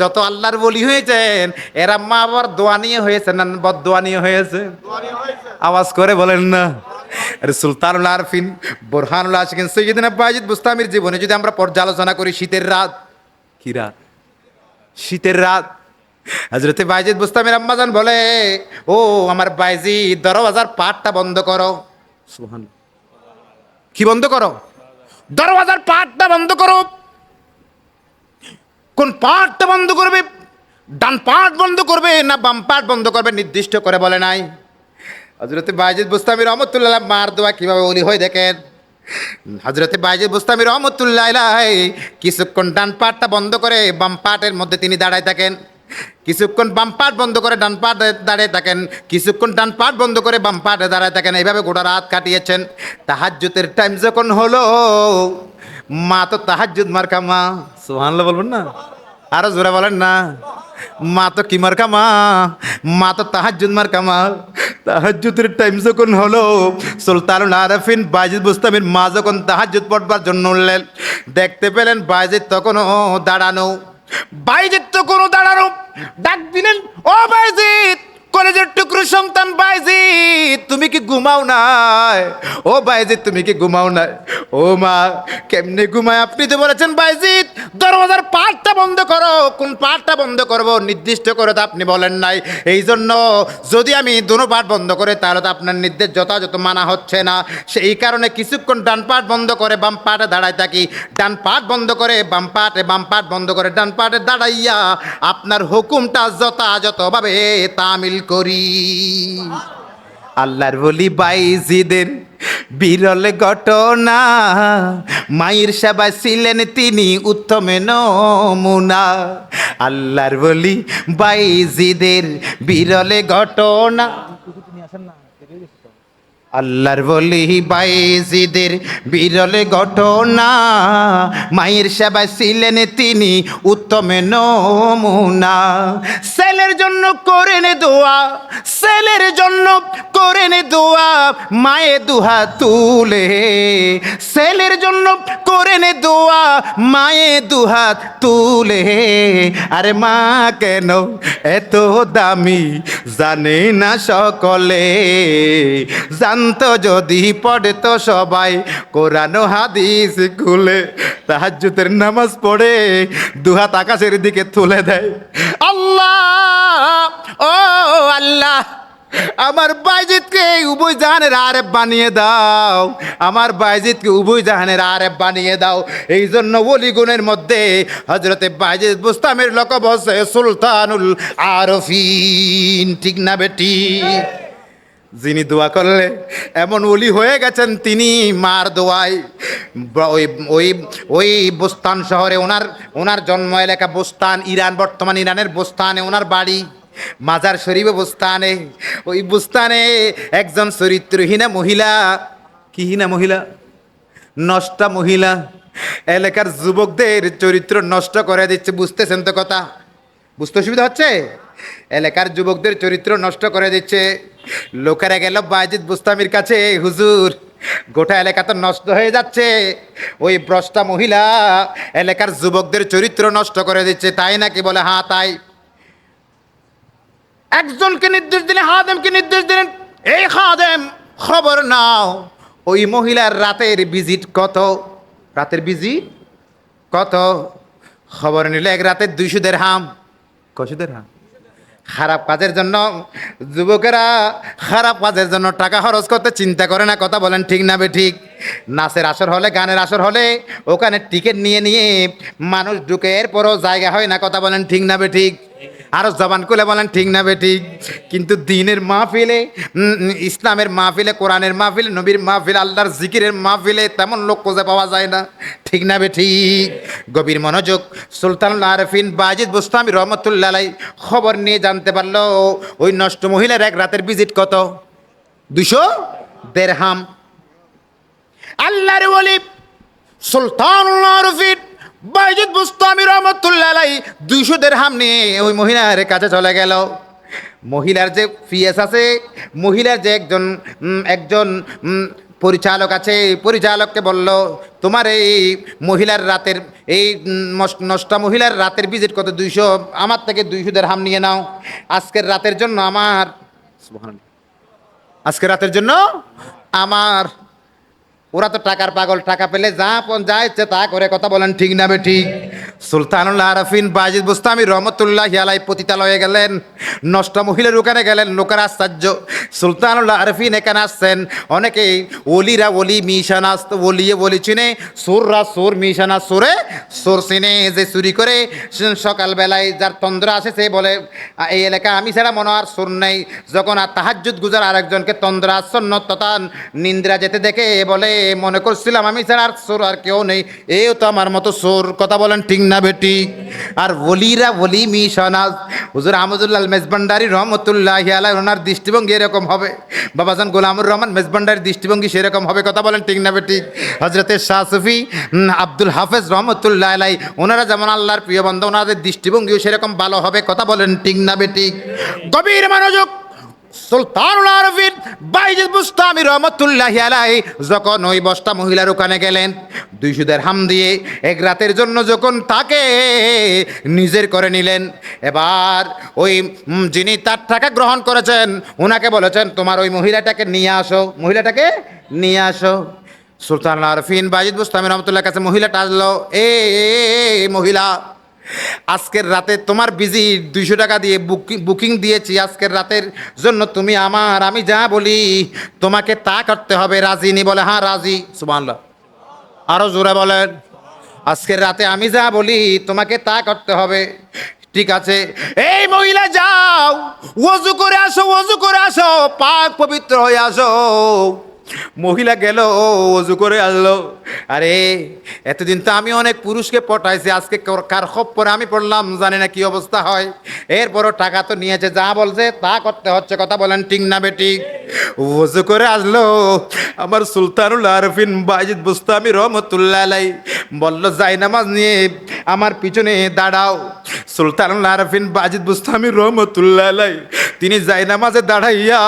যত আল্লাহর বলি হয়েছেন, এরা মা আবার দোয়া নিয়ে হয়েছে না বদ দোয়া নিয়ে হয়েছে? আওয়াজ করে বলেন না। আরে সুলতানুল আরফিন, বোরহানুল আশিকিন, সৈয়দিন বাজিদ বুস্তামির জীবনে যদি আমরা পর্যালোচনা করি, শীতের রাত, কি রাত? শীতের রাত। হজরতে বাইজিদ বুস্তামির আম্মাজান বলে, ও আমার বাইজিদ দরওয়াজার পাটটা বন্ধ করো। কি বন্ধ করো? দরওয়াজার পাটটা বন্ধ করো। কোন পাটটা বন্ধ করবে, ডান পাট বন্ধ করবে, না বাম পাট বন্ধ করবে, নির্দিষ্ট করে বলে নাই। হজরতে বাইজিদ বুস্তামি রহমতুল্লাহ মার দোয়া কীভাবে ওলি হয়ে দেখেন। হজরতে বাইজিদ বুস্তামি রহমতুল্লাহ কিছুক্ষণ ডান পাটটা বন্ধ করে বাম পাটের মধ্যে তিনি দাঁড়ায় থাকেন। কিছুক্ষণ বাম পাট বন্ধ করে ডান পাট দাঁড়িয়ে থাকেন। কিছুক্ষণ ডান পাট বন্ধ করে বাম পাটে দাঁড়ায় থাকেন। এইভাবে গোটা রাত কাটিয়েছেন। তাহাজ্জুতের টাইম যখন হলো, মা তো তাহাজ্জুদ মার্কা মা সুহানলা বলবেন না? আরও জোরে বলেন না। মা তো কি মার্কা মা তো তাহাজ্জুদ মার্কা মা তাহাজ্জুদের টাইম যখন হলো, সুলতানুল আরফিন বাইজিদ বুস্তামির মা যখন তাহাজ্জুদ পড়বার জন্য উঠলেন, দেখতে পেলেন বাইজিদ তখনও দাঁড়ানো। বাইজিদ তখনও দাঁড়ানো। ডাক দিলেন, ও বাইজিদ কলেজের টুকরো সন্তান ঘুমাও নাই? ও বাইজিদ তুমি কি ঘুমাও নাই? ও মা, কেমনে ঘুমায়? আপনি তো বলেছেন বাইজিদ দরওয়াজার পাটটা বন্ধ করো। কোন পাটটা বন্ধ করব? নির্দিষ্ট করে তো আপনি বলেন নাই। এই জন্য যদি আমি দুনো পাট বন্ধ করে, তাহলে তো আপনার নির্দেশ যথাযথ মানা হচ্ছে না। সেই কারণে কিছুক্ষণ ডান পাট বন্ধ করে বাম পাটে দাঁড়ায় থাকি। ডান পাট বন্ধ করে বাম পাটে বাম পাট বন্ধ করে ডান পাটে দাঁড়াইয়া আপনার হুকুমটা যথাযথভাবে তামিল করি। আল্লাহর বলি বাইজিদের বিরল ঘটনা, মায়ের সেবা ছিলেন তিনি উত্তম নমুনা। আল্লাহর বলি বাইজিদের বিরলে ঘটনা। আল্লাহর বলি বাইজিদের বিরলে ঘটনা। মায়ের সেবা ছিলেন তিনি উত্তম নমুনা। সেলের জন্য করেন দোয়া, সেলের জন্য করেন দোয়া, মায়ে দুহা তুলে। সেলের জন্য করেন দোয়া, মায়ে দুহাত তুলে। আরে মা, কেন এত দামি? জানে না সকলে। জানতো যদি পড়ে তো সবাই, কোরআন হাদিস খুলে তাহাজ্জুদের নামাজ পড়ে, দুহাত আকাশের দিকে তুলে দেয়। আল্লাহ, ও আল্লাহ। আমার বাইজিৎকে উভয় জাহানের আরেব বানিয়ে দাও। আমার বাইজিৎকে উভয় জাহানের আরেব বানিয়ে দাও। এই জন্য গুণের মধ্যে হজরতে বাইজিদ বুস্তামের লোক বসে সুলতানুল আরফিন। ঠিক না বেটি? যিনি দোয়া করলে এমন ওলি হয়ে গেছেন, তিনি মার দোয়ায় ওই ওই ওই বুস্তান শহরে ওনার ওনার জন্ম এলাকা বুস্তান, ইরান, বর্তমান ইরানের বুস্তানে ওনার বাড়ি। মাজার শরীফে বুস্তানে ওই বুস্তানে একজন চরিত্রহীনা মহিলা। কি হীনা মহিলা? নষ্টা মহিলা। এলাকার যুবকদের চরিত্র নষ্ট করে দিচ্ছে বুঝতেছেন তো কথা? বুঝতে অসুবিধা হচ্ছে? এলাকার যুবকদের চরিত্র নষ্ট করে দিচ্ছে। লোকেরা গেল বাইজিদ বুস্তামির কাছে হুজুর গোটা এলাকা তো নষ্ট হয়ে যাচ্ছে। ওই ভ্রষ্টা মহিলা এলাকার যুবকদের চরিত্র নষ্ট করে দিচ্ছে। তাই নাকি বলে? হ্যাঁ তাই। একজনকে নির্দেশ দিলেন হাদেমকে নির্দেশ দিলেন এই হাদেম খবর নাও ওই মহিলার রাতের ভিজিট কত? রাতের ভিজিট কত? খবর নিলে এক রাতের দুইশো দের হাম কষুদের হাম খারাপ কাজের জন্য যুবকেরা খারাপ কাজের জন্য টাকা খরচ করতে চিন্তা করে না কথা বলেন ঠিক না বে ঠিক। নাচের আসর হলে গানের আসর হলে ওখানে টিকিট নিয়ে নিয়ে মানুষ ঢুকে এরপরও জায়গা হয় না কথা বলেন ঠিক না বে ঠিক। আরও জবান খুলে বলেন, ঠিক না বে, ঠিক। কিন্তু দিনের মাহফিলে ইসলামের মাহফিলে, কোরআনের মাহফিলে, নবীর মাহফিল, আল্লাহর জিকিরের মাহফিলে তেমন লোক খুঁজে পাওয়া যায় না। ঠিক না বে, ঠিক। গভীর মনোযোগ সুলতান আরফিন বাজিদ বুস্তামি রহমতুল্লাহ খবর নিয়ে জানতে পারল, ওই নষ্ট মহিলার এক রাতের ভিজিট কত? দুশো দেড়হাম। আল্লাহর সুলতান আরফিন বাইজিদ বুস্তামি রহমতুল্লাহ দুইশো দেড়হাম নিয়ে ওই মহিলার কাছে চলে গেল। মহিলার যে ফিএস আছে মহিলার যে একজন একজন পরিচালক আছে পরিচালককে বলল তোমার এই মহিলার রাতের এই নষ্ট- মহিলার রাতের ভিজিট কত? দুইশো আমার থেকে দুইশো দেড় হাম নিয়ে নাও। আজকের রাতের জন্য আমার আজকে রাতের জন্য আমার ওরা তো টাকার পাগল, টাকা পেলে যা যা ইচ্ছে তা করে কথা বলেন, ঠিক না বে ঠিক? সুলতানুল আরফিন বাজিদ বুস্তামি রহমতুল্লাহ আলাই পতিতালয়ে গেলেন, নষ্ট মহিলার ওখানে গেলেন, লোকের আশ্চর্য। সুলতানুল্লাহ আরফিন এখানে আসছেন, অনেকেই ওলিরা ওলি মিশানাস ওলিয়ে বলি চিনে, সুররা সোর, মিশানা সোরে সোর চিনে, যে চুরি করে সকালবেলায় যার তন্দ্রা আসে, সে বলে, এই এলাকা আমি ছাড়া মনে আর সুর নেই। যখন আর তাহাজ্জুদ গুজার আরেকজনকে তন্দ্রা আচ্ছন্ন তথা নিন্দ্রা যেতে দেখে, এ বলে মনে করছিলাম আমি ছাড়া আর সোর আর কেউ নেই। এও তো আমার মতো সোর কথা বলেন ঠিক না বেটি? আর ওলিরা ওলি মিশানাজ হুজুর আহমদুল্লাহ মেজবান্ডারি রহমতুল্লাহ আলাই ওনার দৃষ্টিভঙ্গি এরকম হবে। বাবাজান গোলামুর রহমান, মেজবান্ডারির দৃষ্টিভঙ্গি সেরকম হবে। কথা বলেন ঠিক না বেটি? হজরতে শাহ সুফি আব্দুল হাফেজ রহমতুল্লাহ আলাই ওনারা যেমন আল্লাহর প্রিয় বন্ধু ওনাদের দৃষ্টিভঙ্গিও সেরকম ভালো হবে। কথা বলেন ঠিক না বেটি? গভীর মনোযোগ সুলতানুল আরফিন বাইজিদ বুস্তামি রহমতুল্লাহ আলাই যখন ওই বস্তা মহিলার ওখানে গেলেন দুইশোদের হাম দিয়ে এক রাতের জন্য যখন তাকে নিজের করে নিলেন এবার ওই যিনি তার টাকা গ্রহণ করেছেন ওনাকে বলেছেন তোমার ওই মহিলাটাকে নিয়ে আসো মহিলাটাকে নিয়ে আসো। সুলতান আরফিন বাজিদ বুস্তামি রহমতুল্লাহ কাছে মহিলাটা আসলো এ, মহিলা আজকের রাতে তোমার বিজি দুইশো টাকা দিয়ে বুকিং দিয়েছি। আজকের রাতের জন্য তুমি আমার, আমি যা বলি, তোমাকে তা করতে হবে। রাজি নি বলে হ্যাঁ রাজি। সুমানলা আরও জোরে বলেন। আজকের রাতে আমি যা বলি, তোমাকে তা করতে হবে। ঠিক আছে? এই মহিলা, যাও। ওজু করে আসো ওজু করে আসো। পাক পবিত্র হয়ে আসো। মহিলা গেল, ও অজু করে আসলো আরে, এতদিন তো আমি অনেক পুরুষকে পটাইছি, আজকে কার- কার খপ্পরে আমি পড়লাম, জানি না কি অবস্থা হয়। এরপরও টাকা তো নিয়েছে, যা বলছে তা করতে হচ্ছে, কথা বলেন ঠিক না বেটি? অজু করে আসলো আমার সুলতানুল আরফিন বাজিদ বুস্তামি রহমতুল্লাহ আলাই বলল, যাই নামাজ নিয়ে আমার পিছনে দাঁড়াও। সুলতানুল আরফিন বাজিদ বুস্তামি রহমতুল্লাহ তিনি যাই নামাজে দাঁড়াইয়া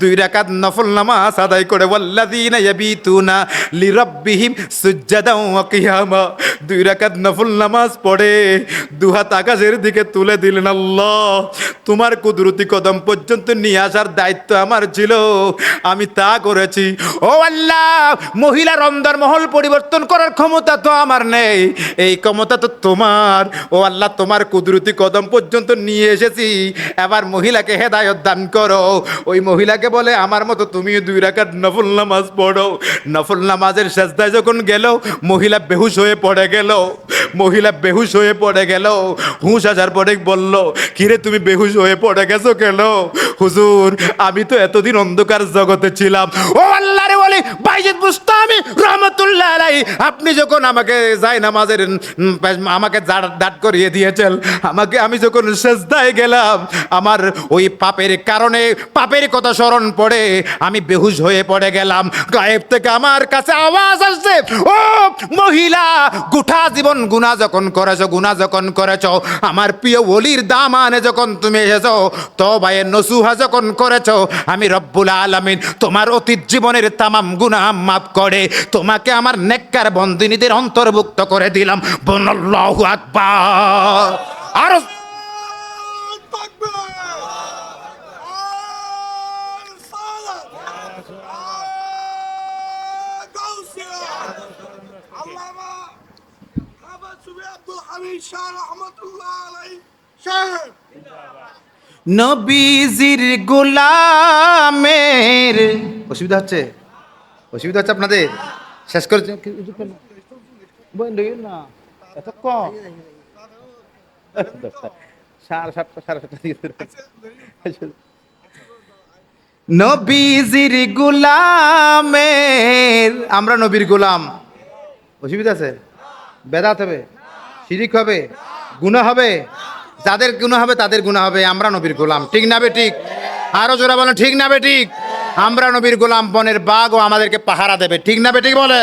দুই রাকাত নফল নামাজ আদায় করে, ওয়াল্লাযীনা ইয়াবিতুনা লিরাব্বিহিম সুজ্জাদাও ওয়া কিয়ামা। দুই রাকাত নফল নামাজ পড়ে, দুহাত আকাশের দিকে তুলে দিলেন, আল্লাহ, তোমার কুদরতি কদম পর্যন্ত নিয়ে আসার দায়িত্ব আমার ছিল। আমি তা করেছি। ও আল্লাহ, মহিলার অন্দরমহল পরিবর্তন করার ক্ষমতা তো আমার নেই। এই ক্ষমতা তো তোমার। ও আল্লাহ তোমার কুদরতি কদম পর্যন্ত নিয়ে এসেছি। এবার মহিলাকে হেদায়ত দান করো। ওই মহিলাকে বলে, আমার মতো তুমি দুই রাকাত নফল নামাজ পড়ো। নফল নামাজের শেষদায় যখন গেল, মহিলা বেহুশ হয়ে পড়ে গেল। মহিলা বেহুশ হয়ে পড়ে গেল। হুঁশ আসার পরে বলল, কিরে তুমি বেহুশ হয়ে পড়ে গেছো কেন? হুজুর, আমি তো এতদিন অন্ধকার জগতে ছিলাম। ও আল্লাহ রে বলি বাইজিদ বুস্তামি, রহমতুল্লাহ আলাই আপনি যখন আমাকে যাই নামাজের আমাকে দাঁড় করিয়ে দিয়েছেন, আমাকে আমি যখন শেষদায় গেলাম, আমার ওই পাপের কারণে, পাপের কথা স্মরণ পড়ে, আমি বেহুশ হয়ে পড়ে গেলাম। গায়েব থেকে আমার কাছে আওয়াজ আসছে, ও মহিলা গুঠা জীবন গুণা যখন করেছ গুণা যখন করেছ, আমার প্রিয় ওলির দামানে যখন তুমি এসেছ তো ভাইয়ের যখন করেছ আমি রব্বুল আলমিন তোমার অতীত জীবনের তামাম গুণা মাফ করে তোমাকে আমার নেককার বন্দিনীদের অন্তর্ভুক্ত করে দিলাম বনল্লাহু আকবার আরও! Allama Habat Subi নবীজির গোলামের। অসুবিধা হচ্ছে? অসুবিধা হচ্ছে আপনাদের? শেষ করে না এত সাড়ে সাতটা সাড়ে সাতটা দিয়ে দিলাম। নবীজির গোলামের। আমরা নবীর গোলাম। অসুবিধা আছে? বেদাত হবে? শিরিক হবে? গুণা হবে? যাদের গুণা হবে, তাদের গুণা হবে। আমরা নবীর গোলাম। ঠিক না বে ঠিক? আরও জোরা বলেন, ঠিক না বে ঠিক? আমরা নবীর গোলাম বনের বাঘ ও আমাদেরকে পাহারা দেবে। ঠিক না বে ঠিক বলে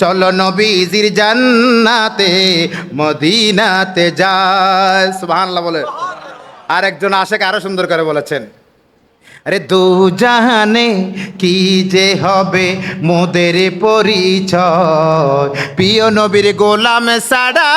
চলো নবীজির জান্নাতে, মদিনাতে যায়। সুবহানাল্লাহ বলে। আর একজন আশেক আরও সুন্দর করে বলেছেন, আরে দু জাহানে কি যে হবে মোদের পরিচয়? প্রিয় নবীর গোলাম সাড়া